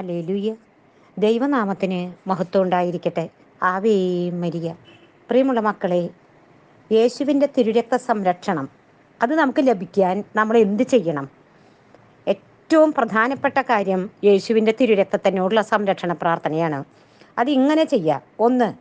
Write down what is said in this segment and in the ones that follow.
Hallelujah ദൈവനാമത്തിന് മഹത്വം ഉണ്ടായിരിക്കട്ടെ. ആവേ മരിയ. പ്രിയമുള്ള മക്കളെ യേശുവിന്റെ തിരുരക്ത സംരക്ഷണം അത് നമുക്ക് ലഭിക്കാൻ നമ്മൾ എന്ത് ചെയ്യണം? ഏറ്റവും പ്രധാനപ്പെട്ട കാര്യം യേശുവിന്റെ തിരുരക്തത്തിനോടുള്ള സംരക്ഷണ പ്രാർത്ഥനയാണ്. അത് ഇങ്ങനെ ചെയ്യുക ഒന്ന്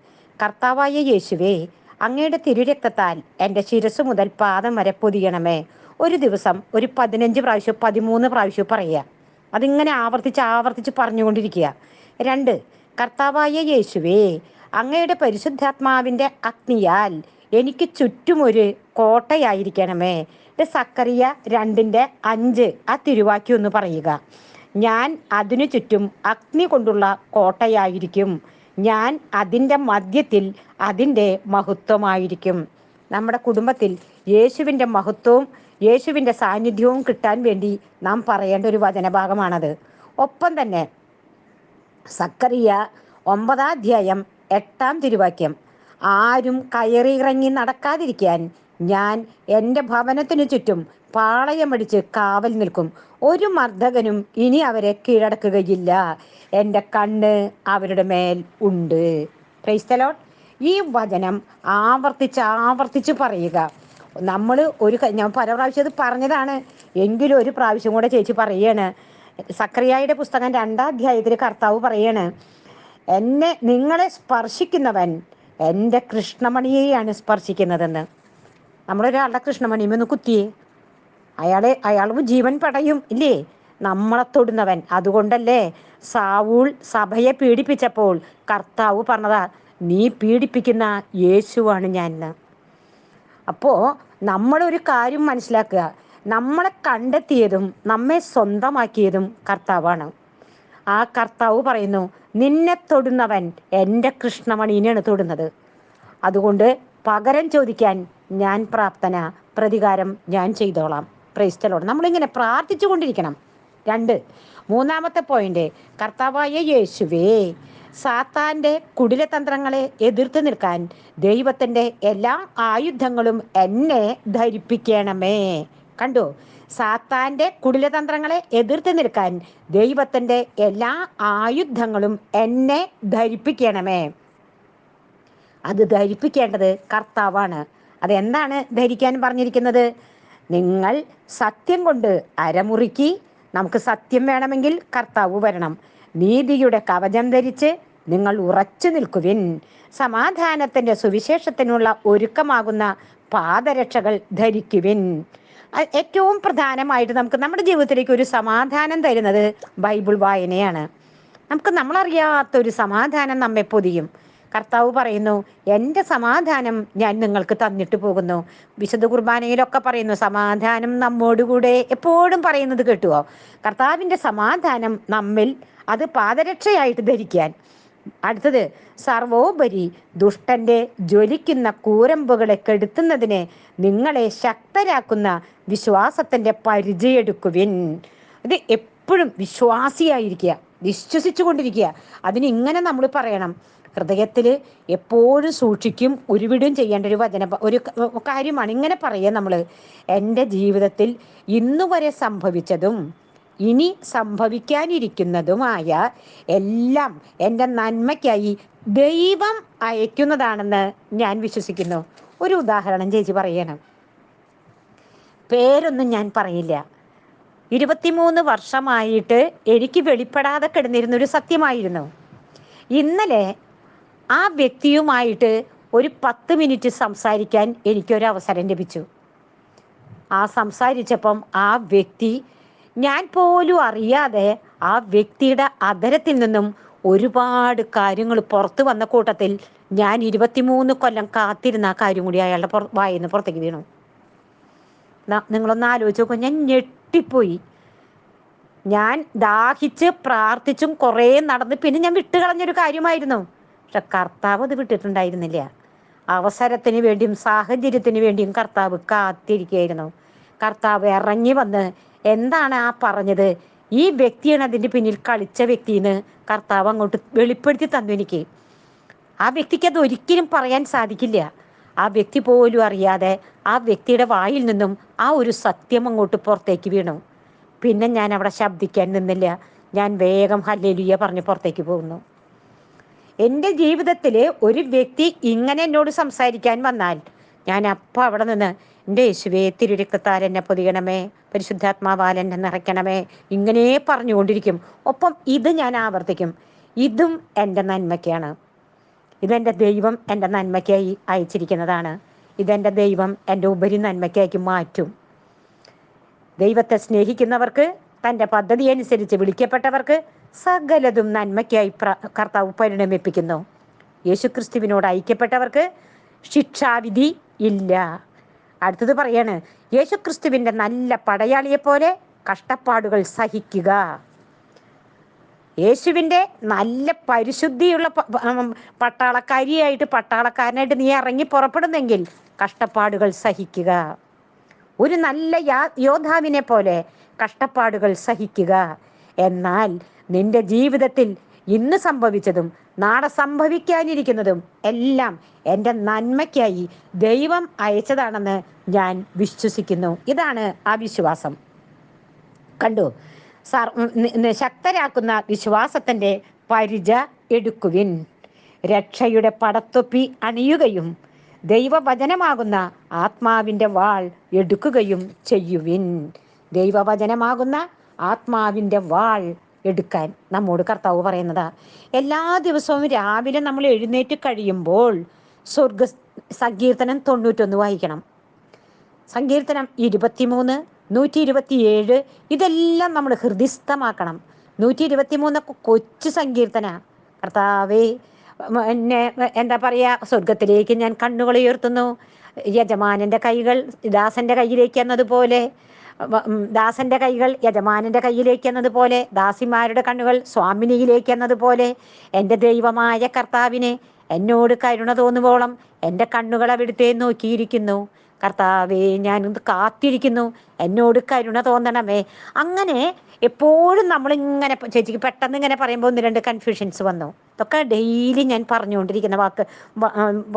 കർത്താവായ യേശുവേ അങ്ങയുടെ തിരുരക്തത്താൽ എന്റെ ശിരസ് മുതൽ പാദം വരെ പൊതിയണമേ. ഒരു ദിവസം ഒരു പതിനഞ്ച് പ്രാവശ്യം പതിമൂന്ന് പ്രാവശ്യം പറയുക. അതിങ്ങനെ ആവർത്തിച്ച് ആവർത്തിച്ച് പറഞ്ഞുകൊണ്ടിരിക്കുക. രണ്ട് കർത്താവായ യേശുവേ അങ്ങയുടെ പരിശുദ്ധാത്മാവിന്റെ അഗ്നിയാൽ എനിക്ക് ചുറ്റുമൊരു കോട്ടയായിരിക്കണമേ. സക്കറിയ രണ്ടിന്റെ അഞ്ച് ആ തിരുവാക്കി ഒന്ന് പറയുക. ഞാൻ അതിനു ചുറ്റും അഗ്നി കൊണ്ടുള്ള കോട്ടയായിരിക്കും. ഞാൻ അതിന്റെ മധ്യത്തിൽ അതിന്റെ മഹത്വമായിരിക്കും. നമ്മുടെ കുടുംബത്തിൽ യേശുവിന്റെ മഹത്വവും യേശുവിന്റെ സാന്നിധ്യവും കിട്ടാൻ വേണ്ടി നാം പറയേണ്ട ഒരു വചനഭാഗമാണത്. ഒപ്പം തന്നെ സക്കറിയ ഒമ്പതാം അധ്യായം എട്ടാം തിരുവാക്യം ആരും കയറി ഇറങ്ങി നടക്കാതിരിക്കാൻ ഞാൻ എന്റെ ഭവനത്തിനു ചുറ്റും പാളയമടിച്ച് കാവൽ നിൽക്കും. ഒരു മർദ്ദകനും ഇനി അവരെ കീഴടക്കുകയില്ല. എന്റെ കണ്ണ് അവരുടെ മേൽ ഉണ്ട്. ക്രൈസ്തലോൺ ഈ വചനം ആവർത്തിച്ച് ആവർത്തിച്ച് പറയുക. നമ്മൾ ഒരു ഞാൻ പല പ്രാവശ്യം അത് പറഞ്ഞതാണ്. എങ്കിലും ഒരു പ്രാവശ്യം കൂടെ ചേച്ചി പറയാണ്. സക്രിയായുടെ പുസ്തകം രണ്ടാം അധ്യായത്തിൽ കർത്താവ് പറയാണ് എന്നെ നിങ്ങളെ സ്പർശിക്കുന്നവൻ എന്റെ കൃഷ്ണമണിയെയാണ് സ്പർശിക്കുന്നതെന്ന്. നമ്മളൊരാളുടെ കൃഷ്ണമണിയുമെന്ന് കുത്തിയേ. അയാളെ അയാളും ജീവൻ പടയും ഇല്ലേ? നമ്മളെ തൊടുന്നവൻ. അതുകൊണ്ടല്ലേ സാവൂൾ സഭയെ പീഡിപ്പിച്ചപ്പോൾ കർത്താവ് പറഞ്ഞതാ നീ പീഡിപ്പിക്കുന്ന യേശുവാണ് ഞാൻ അപ്പോൾ നമ്മളൊരു കാര്യം മനസ്സിലാക്കുക. നമ്മളെ കണ്ടെത്തിയതും നമ്മെ സ്വന്തമാക്കിയതും കർത്താവാണ്. ആ കർത്താവ് പറയുന്നു നിന്നെ തൊടുന്നവൻ എന്റെ കൃഷ്ണമണീനെയാണ് തൊടുന്നത്. അതുകൊണ്ട് പകരം ചോദിക്കാൻ ഞാൻ പ്രാർത്ഥന പ്രതികാരം ഞാൻ ചെയ്തോളാം. പ്രൈസ്തലോട് നമ്മളിങ്ങനെ പ്രാർത്ഥിച്ചു കൊണ്ടിരിക്കണം രണ്ട് മൂന്നാമത്തെ പോയിന്റ് കർത്താവായ യേശുവേ സാത്താന്റെ കുടിലതന്ത്രങ്ങളെ എതിർത്ത് നിൽക്കാൻ ദൈവത്തിന്റെ എല്ലാ ആയുധങ്ങളും എന്നെ ധരിപ്പിക്കണമേ. കണ്ടു? സാത്താന്റെ കുടിലതന്ത്രങ്ങളെ എതിർത്ത് നിൽക്കാൻ ദൈവത്തിന്റെ എല്ലാ ആയുധങ്ങളും എന്നെ ധരിപ്പിക്കണമേ. അത് ധരിപ്പിക്കേണ്ടത് കർത്താവാണ്. അതെന്താണ് ധരിക്കാൻ പറഞ്ഞിരിക്കുന്നത്? നിങ്ങൾ സത്യം കൊണ്ട് അരമുറുക്കി നമുക്ക് സത്യം വേണമെങ്കിൽ കർത്താവ് വരണം. നീതിയുടെ കവചം ധരിച്ച് നിങ്ങൾ ഉറച്ചു നിൽക്കുവിൻ. സമാധാനത്തിന്റെ സുവിശേഷത്തിനുള്ള ഒരുക്കമാകുന്ന പാദരക്ഷകൾ ധരിക്കുവിൻ. ഏറ്റവും പ്രധാനമായിട്ട് നമുക്ക് നമ്മുടെ ജീവിതത്തിലേക്ക് ഒരു സമാധാനം തരുന്നത് ബൈബിൾ വായനയാണ്. നമുക്ക് നമ്മളറിയാത്ത ഒരു സമാധാനം നമ്മെ പൊതിയും. കർത്താവ് പറയുന്നു എന്റെ സമാധാനം ഞാൻ നിങ്ങൾക്ക് തന്നിട്ട് പോകുന്നു. വിശുദ്ധ കുർബാനയിലൊക്കെ പറയുന്നു സമാധാനം നമ്മോടുകൂടെ. എപ്പോഴും പറയുന്നത് കേട്ടുവോ? കർത്താവിന്റെ സമാധാനം നമ്മിൽ അത് പാദരക്ഷയായിട്ട് ധരിക്കാൻ. അടുത്തത് സർവോപരി ദുഷ്ടന്റെ ജ്വലിക്കുന്ന കൂരമ്പുകളെ കെടുത്തുന്നതിന് നിങ്ങളെ ശക്തരാക്കുന്ന വിശ്വാസത്തിന്റെ പരിചയെടുക്കുവിൻ. ഇത് എപ്പോഴും വിശ്വാസിയായിരിക്കുക വിശ്വസിച്ചു കൊണ്ടിരിക്കുക അതിന് ഇങ്ങനെ നമ്മൾ പറയണം. ഹൃദയത്തിൽ എപ്പോഴും സൂക്ഷിക്കും ഉരുവിടും ചെയ്യേണ്ട ഒരു വചന ഒരു കാര്യമാണ് ഇങ്ങനെ പറയുക നമ്മൾ. എന്റെ ജീവിതത്തിൽ ഇന്നുവരെ സംഭവിച്ചതും ഇനി സംഭവിക്കാനിരിക്കുന്നതുമായ എല്ലാം എന്റെ നന്മയ്ക്കായി ദൈവം അയക്കുന്നതാണെന്ന് ഞാൻ വിശ്വസിക്കുന്നു. ഒരു ഉദാഹരണം ചേച്ചി പറയണം. പേരൊന്നും ഞാൻ പറയില്ല. ഇരുപത്തിമൂന്ന് വർഷമായിട്ട് എനിക്ക് വെളിപ്പെടാതെ കിടന്നിരുന്ന ഒരു സത്യമായിരുന്നു. ഇന്നലെ ആ വ്യക്തിയുമായിട്ട് ഒരു പത്ത് മിനിറ്റ് സംസാരിക്കാൻ എനിക്കൊരു അവസരം ലഭിച്ചു. ആ സംസാരിച്ചപ്പം ആ വ്യക്തി ഞാൻ പോലും അറിയാതെ ആ വ്യക്തിയുടെ അതരത്തിൽ നിന്നും ഒരുപാട് കാര്യങ്ങൾ പുറത്തു വന്ന കൂട്ടത്തിൽ ഞാൻ ഇരുപത്തിമൂന്ന് കൊല്ലം കാത്തിരുന്ന ആ കാര്യം കൂടി അയാളുടെ പുറ വായിന്ന് പുറത്തേക്ക് വീണു. നിങ്ങളൊന്ന് ആലോചിച്ച് നോക്കും. ഞാൻ ഞെട്ടിപ്പോയി. ഞാൻ ദാഹിച്ച് പ്രാർത്ഥിച്ചും കുറേ നടന്ന് പിന്നെ ഞാൻ വിട്ടുകളഞ്ഞൊരു കാര്യമായിരുന്നു. പക്ഷെ കർത്താവ് അത് വിട്ടിട്ടുണ്ടായിരുന്നില്ല. അവസരത്തിന് വേണ്ടിയും സാഹചര്യത്തിന് വേണ്ടിയും കർത്താവ് കാത്തിരിക്കുകയായിരുന്നു. കർത്താവ് ഇറങ്ങി വന്ന് എന്താണ് ആ പറഞ്ഞത്? ഈ വ്യക്തിയാണ് അതിന്റെ പിന്നിൽ കളിച്ച വ്യക്തിന്ന് കർത്താവ് അങ്ങോട്ട് വെളിപ്പെടുത്തി തന്നു എനിക്ക്. ആ വ്യക്തിക്ക് അത് ഒരിക്കലും പറയാൻ സാധിക്കില്ല. ആ വ്യക്തി പോലും അറിയാതെ ആ വ്യക്തിയുടെ വായിൽ നിന്നും ആ ഒരു സത്യം അങ്ങോട്ട് പുറത്തേക്ക് വീണു. പിന്നെ ഞാൻ അവിടെ ശബ്ദിക്കാൻ നിന്നില്ല. ഞാൻ വേഗം ഹല്ലേലൂയ പറഞ്ഞ് പുറത്തേക്ക് പോകുന്നു. എന്റെ ജീവിതത്തിൽ ഒരു വ്യക്തി ഇങ്ങനെ എന്നോട് സംസാരിക്കാൻ വന്നാൽ ഞാൻ അപ്പം അവിടെ നിന്ന് എന്റെ യേശുവേ തിരുരക്തത്താൽ എന്നെ പൊതിയണമേ പരിശുദ്ധാത്മാവാൽ എന്നെ നിറയ്ക്കണമേ. ഇങ്ങനെ പറഞ്ഞുകൊണ്ടിരിക്കും. ഒപ്പം ഇത് ഞാൻ ആവർത്തിക്കും. ഇതും എന്റെ നന്മയ്ക്കാണ്. ഇതെന്റെ ദൈവം എന്റെ നന്മയ്ക്കായി അയച്ചിരിക്കുന്നതാണ്. ഇതെന്റെ ദൈവം എന്റെ ഉപരി നന്മയ്ക്കായി മാറ്റും. ദൈവത്തെ സ്നേഹിക്കുന്നവർക്ക് തന്റെ പദ്ധതി അനുസരിച്ച് വിളിക്കപ്പെട്ടവർക്ക് സകലതും നന്മയ്ക്കായി കർത്താവ് പരിണമിപ്പിക്കുന്നു. യേശുക്രിസ്തുവിനോട് ഐക്യപ്പെട്ടവർക്ക് ശിക്ഷാവിധി ഇല്ല. അടുത്തത് പറയാണ് യേശുക്രിസ്തുവിന്റെ നല്ല പടയാളിയെ പോലെ കഷ്ടപ്പാടുകൾ സഹിക്കുക. യേശുവിന്റെ നല്ല പരിശുദ്ധിയുള്ള പട്ടാളക്കാരിയായിട്ട് പട്ടാളക്കാരനായിട്ട് നീ ഇറങ്ങി പുറപ്പെടുന്നെങ്കിൽ കഷ്ടപ്പാടുകൾ സഹിക്കുക. ഒരു നല്ല യോദ്ധാവിനെ പോലെ കഷ്ടപ്പാടുകൾ സഹിക്കുക. എന്നാൽ നിന്റെ ജീവിതത്തിൽ ഇന്ന് സംഭവിച്ചതും നാളെ സംഭവിക്കാനിരിക്കുന്നതും എല്ലാം എന്റെ നന്മയ്ക്കായി ദൈവം അയച്ചതാണെന്ന് ഞാൻ വിശ്വസിക്കുന്നു. ഇതാണ് ആ വിശ്വാസം. കണ്ടു? സർ ശക്തരാക്കുന്ന വിശ്വാസത്തിന്റെ പരിച എടുക്കുവിൻ. രക്ഷയുടെ പടത്തൊപ്പി അണിയുകയും ദൈവവചനമാകുന്ന ആത്മാവിന്റെ വാൾ എടുക്കുകയും ചെയ്യുവിൻ. ദൈവവചനമാകുന്ന ആത്മാവിന്റെ വാൾ എടുക്കാൻ നമ്മോട് കർത്താവ് പറയുന്നതാ. എല്ലാ ദിവസവും രാവിലെ നമ്മൾ എഴുന്നേറ്റ് കഴിയുമ്പോൾ സ്വർഗ സങ്കീർത്തനം തൊണ്ണൂറ്റൊന്ന് വായിക്കണം. സങ്കീർത്തനം ഇരുപത്തിമൂന്ന് നൂറ്റി ഇരുപത്തിയേഴ് ഇതെല്ലാം നമ്മൾ ഹൃദയസ്ഥമാക്കണം നൂറ്റി ഇരുപത്തിമൂന്നൊക്കെ കൊച്ചു സങ്കീർത്തന. കർത്താവേ എന്നെ എന്താ പറയുക സ്വർഗത്തിലേക്ക് ഞാൻ കണ്ണുകൾ ഉയർത്തുന്നു. യജമാനന്റെ കൈകൾ ദാസന്റെ കയ്യിലേക്ക് എന്നതുപോലെ. ദാസന്റെ കൈകൾ യജമാനന്റെ കയ്യിലേക്ക് എന്നതുപോലെ ദാസിമാരുടെ കണ്ണുകൾ സ്വാമിനിയിലേക്ക് എന്നതുപോലെ എന്റെ ദൈവമായ കർത്താവിനെ എന്നോട് കരുണ തോന്നുവോളം എന്റെ കണ്ണുകൾ അവിടുത്തെ നോക്കിയിരിക്കുന്നു. കർത്താവേ ഞാൻ കാത്തിരിക്കുന്നു. എന്നോട് കരുണ തോന്നണമേ. അങ്ങനെ എപ്പോഴും നമ്മൾ ഇങ്ങനെ ചേച്ചിക്ക് പെട്ടെന്ന് ഇങ്ങനെ പറയുമ്പോൾ ഒന്ന് രണ്ട് കൺഫ്യൂഷൻസ് വന്നു. ഇതൊക്കെ ഡെയിലി ഞാൻ പറഞ്ഞുകൊണ്ടിരിക്കുന്ന വാക്ക്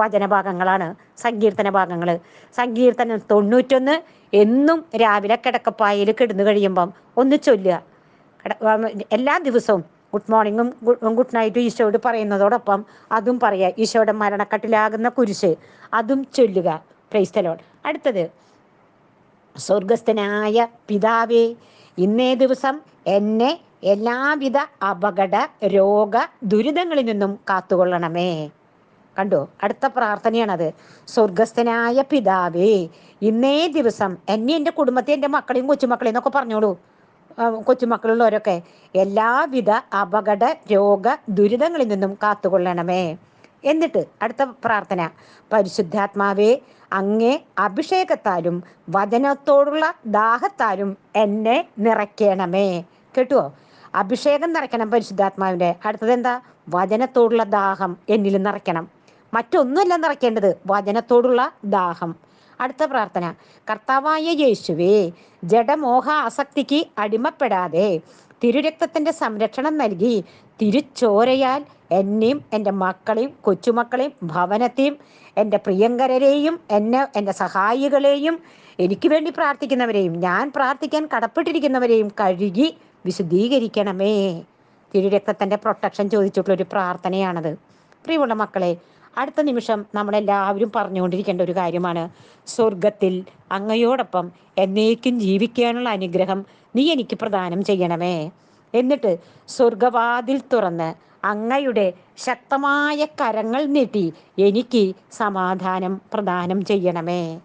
വചന ഭാഗങ്ങളാണ് സങ്കീർത്തന ഭാഗങ്ങൾ. സങ്കീർത്തനം തൊണ്ണൂറ്റൊന്ന് എന്നും രാവിലെ കിടക്കപ്പായയിൽ കിടന്നു കഴിയുമ്പം ഒന്ന് ചൊല്ലുക. എല്ലാ ദിവസവും ഗുഡ് മോർണിംഗും ഗുഡ് നൈറ്റും ഈശോയോട് പറയുന്നതോടൊപ്പം അതും പറയുക ഈശോയുടെ മരണക്കട്ടിലാകുന്ന കുരിശ് അതും ചൊല്ലുക. പ്രൈസ്തലോൺ അടുത്തത് സ്വർഗസ്ഥനായ പിതാവേ ഇന്നേ ദിവസം എന്നെ എല്ലാവിധ അപകട രോഗ ദുരിതങ്ങളിൽ നിന്നും കാത്തുകൊള്ളണമേ. കണ്ടോ? അടുത്ത പ്രാർത്ഥനയാണത്. സ്വർഗസ്ഥനായ പിതാവേ ഇന്നേ ദിവസം എന്നെ എന്റെ കുടുംബത്തെ എന്റെ മക്കളെയും കൊച്ചുമക്കളെയും എന്നൊക്കെ പറഞ്ഞോളൂ. കൊച്ചുമക്കളുള്ളവരൊക്കെ എല്ലാവിധ അപകട രോഗ ദുരിതങ്ങളിൽ നിന്നും കാത്തുകൊള്ളണമേ. എന്നിട്ട് അടുത്ത പ്രാർത്ഥന. പരിശുദ്ധാത്മാവേ അങ്ങേ അഭിഷേകത്താലും വചനത്തോടുള്ള ദാഹത്താലും എന്നെ നിറയ്ക്കണമേ. കേട്ടുവോ അഭിഷേകം നിറയ്ക്കണം പരിശുദ്ധാത്മാവിന്റെ. അടുത്തത് എന്താ? വചനത്തോടുള്ള ദാഹം എന്നിലും നിറയ്ക്കണം. മറ്റൊന്നുമല്ല നിറയ്ക്കേണ്ടത് വചനത്തോടുള്ള ദാഹം. അടുത്ത പ്രാർത്ഥന. കർത്താവായ യേശുവേ ജഡമോഹ ആസക്തിക്ക് അടിമപ്പെടാതെ തിരുരക്തത്തിന്റെ സംരക്ഷണം നൽകി തിരുച്ചോരയാൽ എന്നെയും എന്റെ മക്കളെയും കൊച്ചുമക്കളെയും ഭവനത്തെയും എന്റെ പ്രിയങ്കരരെയും എന്നെ എന്റെ സഹായികളെയും എനിക്ക് വേണ്ടി പ്രാർത്ഥിക്കുന്നവരെയും ഞാൻ പ്രാർത്ഥിക്കാൻ കടപ്പെട്ടിരിക്കുന്നവരെയും കഴുകി വിശുദ്ധീകരിക്കണമേ. തിരുരക്തത്തിന്റെ പ്രൊട്ടക്ഷൻ ചോദിച്ചിട്ടുള്ളൊരു പ്രാർത്ഥനയാണത്. പ്രിയമുള്ള മക്കളെ അടുത്ത നിമിഷം നമ്മളെല്ലാവരും പറഞ്ഞുകൊണ്ടിരിക്കേണ്ട ഒരു കാര്യമാണ്. സ്വർഗത്തിൽ അങ്ങയോടൊപ്പം എന്നേക്കും ജീവിക്കാനുള്ള അനുഗ്രഹം നീ എനിക്ക് പ്രദാനം ചെയ്യണമേ. എന്നിട്ട് സ്വർഗവാതിൽ തുറന്ന് അങ്ങയുടെ ശക്തമായ കരങ്ങൾ നീട്ടി എനിക്ക് സമാധാനം പ്രദാനം ചെയ്യണമേ.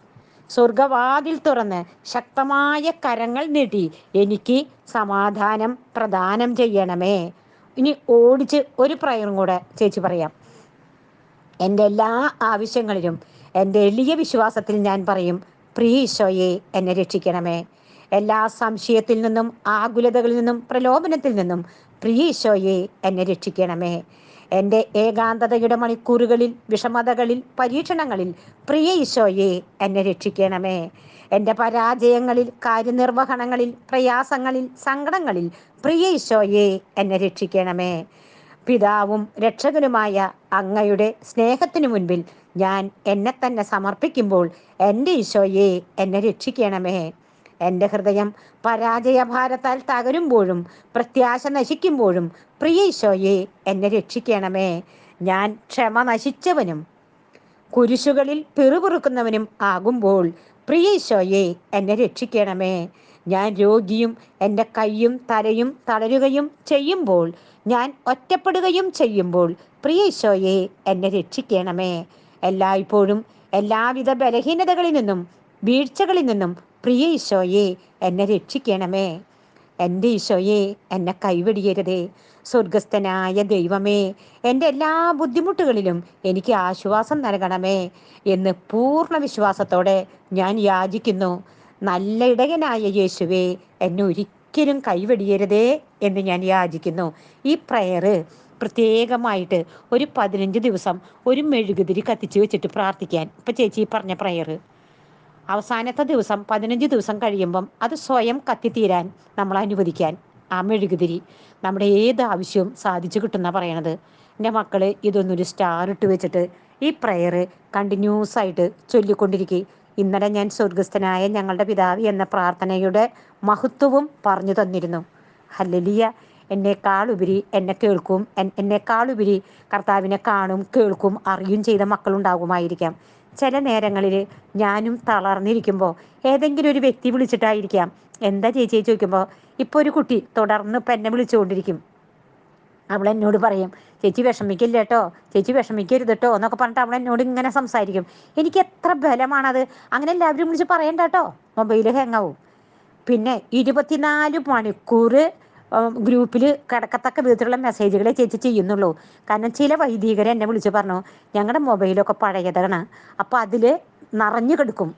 സ്വർഗവാതിൽ തുറന്ന് ശക്തമായ കരങ്ങൾ നീട്ടി എനിക്ക് സമാധാനം പ്രദാനം ചെയ്യണമേ. ഇനി ഓടിച്ച് ഒരു പ്രയറും കൂടെ ചേച്ചി പറയാം. എന്റെ എല്ലാ ആവശ്യങ്ങളിലും എന്റെ എളിയ വിശ്വാസത്തിൽ ഞാൻ പറയും പ്രിയ ഈശോയെ എന്നെ രക്ഷിക്കണമേ. എല്ലാ സംശയത്തിൽ നിന്നും ആകുലതകളിൽ നിന്നും പ്രലോഭനത്തിൽ നിന്നും പ്രിയ ഈശോയെ എന്നെ രക്ഷിക്കണമേ. എന്റെ ഏകാന്തതയുടെ മണിക്കൂറുകളിൽ വിഷമതകളിൽ പരീക്ഷണങ്ങളിൽ പ്രിയ ഈശോയെ എന്നെ രക്ഷിക്കണമേ. എന്റെ പരാജയങ്ങളിൽ കാര്യനിർവഹണങ്ങളിൽ പ്രയാസങ്ങളിൽ സങ്കടങ്ങളിൽ പ്രിയ ഈശോയെ എന്നെ രക്ഷിക്കണമേ. പിതാവും രക്ഷകനുമായ അങ്ങയുടെ സ്നേഹത്തിനു മുൻപിൽ ഞാൻ എന്നെ തന്നെ സമർപ്പിക്കുമ്പോൾ എന്റെ ഈശോയെ എന്നെ രക്ഷിക്കണമേ. എന്റെ ഹൃദയം പരാജയഭാരത്താൽ തകരുമ്പോഴും പ്രത്യാശ നശിക്കുമ്പോഴും പ്രിയ ഈശോയെ എന്നെ രക്ഷിക്കണമേ. ഞാൻ ക്ഷമ നശിച്ചവനും കുരിശുകളിൽ പിറുപിറുക്കുന്നവനും ആകുമ്പോൾ പ്രിയ ഈശോയെ എന്നെ രക്ഷിക്കണമേ. ഞാൻ രോഗിയും എന്റെ കൈയും തലയും തളരുകയും ചെയ്യുമ്പോൾ ഞാൻ ഒറ്റപ്പെടുകയും ചെയ്യുമ്പോൾ പ്രിയേശോയെ എന്നെ രക്ഷിക്കണമേ. എല്ലായ്പ്പോഴും എല്ലാവിധ ബലഹീനതകളിൽ നിന്നും വീഴ്ചകളിൽ നിന്നും പ്രിയ ഈശോയെ എന്നെ രക്ഷിക്കണമേ. എന്റെ ഈശോയെ എന്നെ കൈവെടിയരുതേ. സ്വർഗസ്ഥനായ ദൈവമേ എന്റെ എല്ലാ ബുദ്ധിമുട്ടുകളിലും എനിക്ക് ആശ്വാസം നൽകണമേ എന്ന് പൂർണ വിശ്വാസത്തോടെ ഞാൻ യാചിക്കുന്നു. നല്ല ഇടയനായ യേശുവേ എന്നെ ഒരിക്കലും കൈവെടിയരുതേ എന്ന് ഞാൻ യാചിക്കുന്നു. ഈ പ്രയറ് പ്രത്യേകമായിട്ട് ഒരു പതിനഞ്ച് ദിവസം ഒരു മെഴുകുതിരി കത്തിച്ച് വെച്ചിട്ട് പ്രാർത്ഥിക്കാൻ. ഇപ്പം ചേച്ചി പറഞ്ഞ പ്രയറ് അവസാനത്തെ ദിവസം പതിനഞ്ച് ദിവസം കഴിയുമ്പം അത് സ്വയം കത്തിത്തീരാൻ നമ്മൾ അനുവദിക്കാൻ. ആ മെഴുകുതിരി നമ്മുടെ ഏത് ആവശ്യവും സാധിച്ചു കിട്ടുന്ന പറയണത്. എന്റെ മക്കൾ ഇതൊന്നൊരു സ്റ്റാർ ഇട്ട് വെച്ചിട്ട് ഈ പ്രയറ് കണ്ടിന്യൂസ് ആയിട്ട് ചൊല്ലിക്കൊണ്ടിരിക്കുക ഇന്നലെ ഞാൻ സ്വർഗസ്ഥനായ ഞങ്ങളുടെ പിതാവ് എന്ന പ്രാർത്ഥനയുടെ മഹത്വവും പറഞ്ഞു തന്നിരുന്നു. ഹല്ലലിയ. എന്നെക്കാളുപരി എന്നെ കേൾക്കും എന്നെക്കാളുപരി കർത്താവിനെ കാണും കേൾക്കും അറിയും ചെയ്ത മക്കളുണ്ടാകുമായിരിക്കാം. ചില നേരങ്ങളിൽ ഞാനും തളർന്നിരിക്കുമ്പോൾ ഏതെങ്കിലും ഒരു വ്യക്തി വിളിച്ചിട്ടായിരിക്കാം. എന്താ ചേച്ചി ചോദിക്കുമ്പോൾ ഇപ്പോൾ ഒരു കുട്ടി തുടർന്ന് ഇപ്പം എന്നെ വിളിച്ചുകൊണ്ടിരിക്കും. അവൾ എന്നോട് പറയും ചേച്ചി വിഷമിക്കില്ല കേട്ടോ ചേച്ചി വിഷമിക്കരുത് കേട്ടോ എന്നൊക്കെ പറഞ്ഞിട്ട് അവൾ എന്നോട് ഇങ്ങനെ സംസാരിക്കും. എനിക്ക് എത്ര ബലമാണത്. അങ്ങനെ എല്ലാവരും വിളിച്ച് പറയണ്ട കേട്ടോ മൊബൈൽ ഹാങ്ങാവും പിന്നെ ഇരുപത്തിനാല് മണിക്കൂർ ഗ്രൂപ്പിൽ കിടക്കത്തക്ക വിധത്തിലുള്ള മെസ്സേജുകളെ ചേച്ചി ചെയ്യുന്നുള്ളൂ. കാരണം ചില വൈദികരെ എന്നെ വിളിച്ച് പറഞ്ഞു ഞങ്ങളുടെ മൊബൈലൊക്കെ പഴയതാണ്. അപ്പോൾ അതിൽ നിറഞ്ഞു കിടക്കും.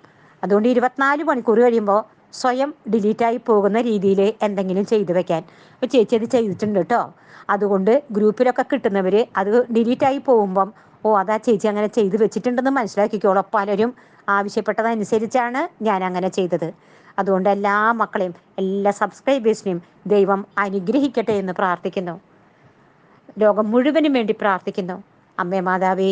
അതുകൊണ്ട് ഇരുപത്തിനാല് മണിക്കൂർ കഴിയുമ്പോൾ സ്വയം ഡിലീറ്റായി പോകുന്ന രീതിയിൽ എന്തെങ്കിലും ചെയ്തു വെക്കാൻ. അപ്പോൾ ചേച്ചി അത് ചെയ്തിട്ടുണ്ട് കേട്ടോ അതുകൊണ്ട് ഗ്രൂപ്പിലൊക്കെ കിട്ടുന്നവർ അത് ഡിലീറ്റായി പോകുമ്പം ഓ അതാ ചേച്ചി അങ്ങനെ ചെയ്തു വെച്ചിട്ടുണ്ടെന്ന് മനസ്സിലാക്കിക്കോളൂ. പലരും ആവശ്യപ്പെട്ടതനുസരിച്ചാണ് ഞാൻ അങ്ങനെ ചെയ്തത്. അതുകൊണ്ട് എല്ലാ മക്കളെയും എല്ലാ സബ്സ്ക്രൈബേഴ്സിനെയും ദൈവം അനുഗ്രഹിക്കട്ടെ എന്ന് പ്രാർത്ഥിക്കുന്നു. ലോകം മുഴുവനും വേണ്ടി പ്രാർത്ഥിക്കുന്നു. അമ്മേ മാതാവേ